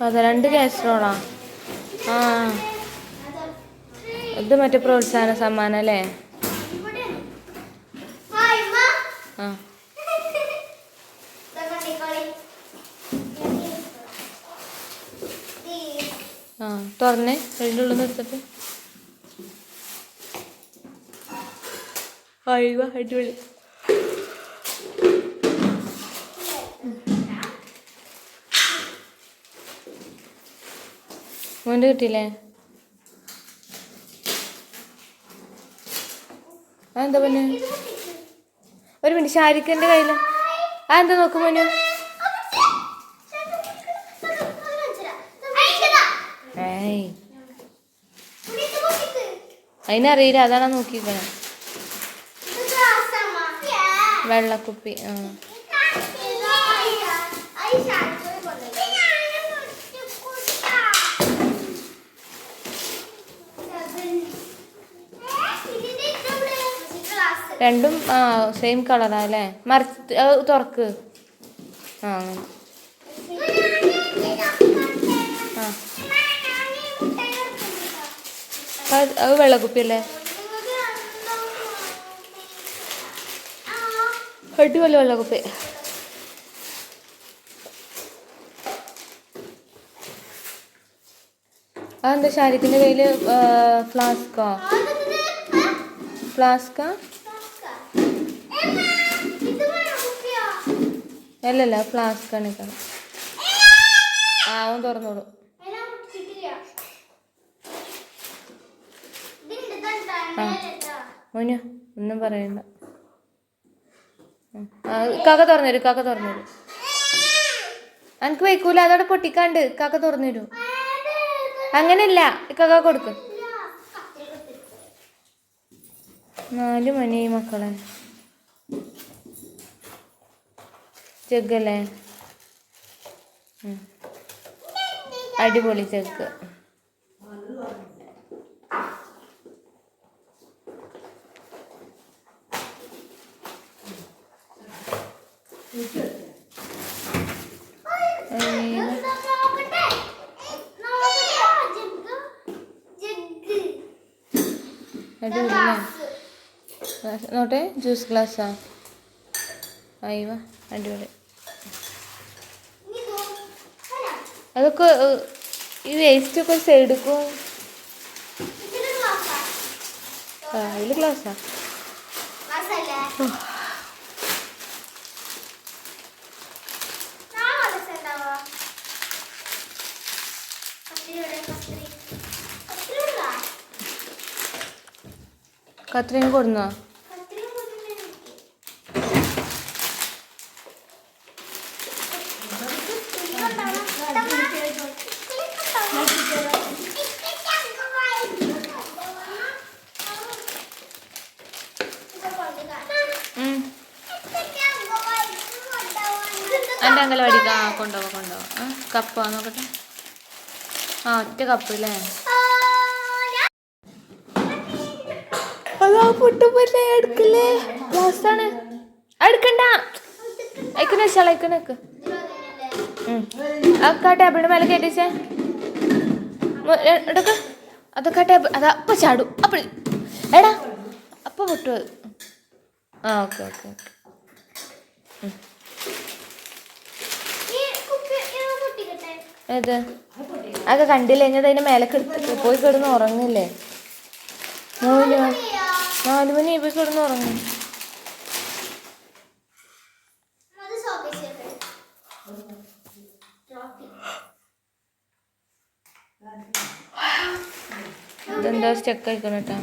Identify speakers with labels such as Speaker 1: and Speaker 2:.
Speaker 1: അതെ രണ്ട് കാസറോളാ ആ. ഇത് മറ്റേ പ്രോത്സാഹന സമ്മാനം അല്ലേ? ആ. ആ തുറന്നേ. അതിന്റെ എടുത്തിട്ട് അയ്യോ അടിപൊളി. മോന്റെ കിട്ടിയില്ലേ? ആ എന്താ പൊന്നു? ഒരു മിനിറ്റ് ഷാരിഖിന്റെ കയ്യിൽ ആ എന്താ നോക്കും മോനു അതിനറിയില്ല അതാണ് നോക്കിക്കണേ വെള്ളക്കുപ്പി ആ. രണ്ടും ആ സെയിം കളറാ അല്ലേ? മറിച്ച് തുറക്ക്. ആ ആ. അത് വെള്ളക്കുപ്പിയല്ലേ? അടിപൊളി വെള്ളക്കുപ്പി. അതെന്താ ഷാരിഖിന്റെ കയ്യിൽ ഫ്ലാസ്കോ ഫ്ലാസ്കാ അല്ലല്ല ഫ്ലാസ്ക് ആണ് ആ അവൻ തുറന്നോളൂ. മോനു ഒന്നും പറയണ്ട. കാക്ക തുറന്നുതരും കാക്ക തുറന്നുതരും എനിക്ക് വയ്ക്കൂല അതവിടെ പൊട്ടിക്കാണ്ട് കാക്ക തുറന്നുതരും അങ്ങനെയല്ല കാക്ക കൊടുക്കും. നാല് മണി മക്കളെ. ജഗ്ഗല്ലേ അല്ലേ അടിപൊളി ഗ്ലാസ് നോട്ടെ ജ്യൂസ് ഗ്ലാസ്സാ. അയ്യോ അടിപൊളി. അതൊക്കെ ഈ വേസ്റ്റ് ഒക്കെ സൈഡിക്കും ആ അതിൽ ഗ്ലാസ്സാ കത്രീന കൊടുന്നോ എന്റെ അങ്കലവാടിക്ക് ആ കൊണ്ടുപോവാ കൊണ്ടുപോവാ ആ കപ്പാ നോക്കട്ടെ. ആ ഒറ്റ കപ്പ് അല്ലേ അതാ പൊട്ടുപോലെ എടുക്കില്ലേ? ലാസ്റ്റാണ് എടുക്കണ്ട. അയക്കുന്ന വെച്ചാൽ അയക്കുന്ന വെക്ക് അതൊക്കെ ആ ടേബിളിന്റെ മേലെ കയറ്റിച്ചേ എടുക്ക. അതൊക്കെ ആ ടേബിൾ അതാ അപ്പൊ ചാടും. അപ്പൊ എടാ അപ്പൊ പൊട്ടു അത്. ആ ഓക്കെ ഓക്കെ ഓക്കെ. ഏത്? അതൊക്കെ കണ്ടില്ല? ഇനി അതിന്റെ മേലെ പോയി കിടന്ന് ഉറങ്ങില്ലേ നാല് മണി നാല് മണി പോയി കിടന്ന് ഉറങ്ങി. ഇതെന്താ സ്റ്റക്ക് ആയിക്കണം കേട്ടോ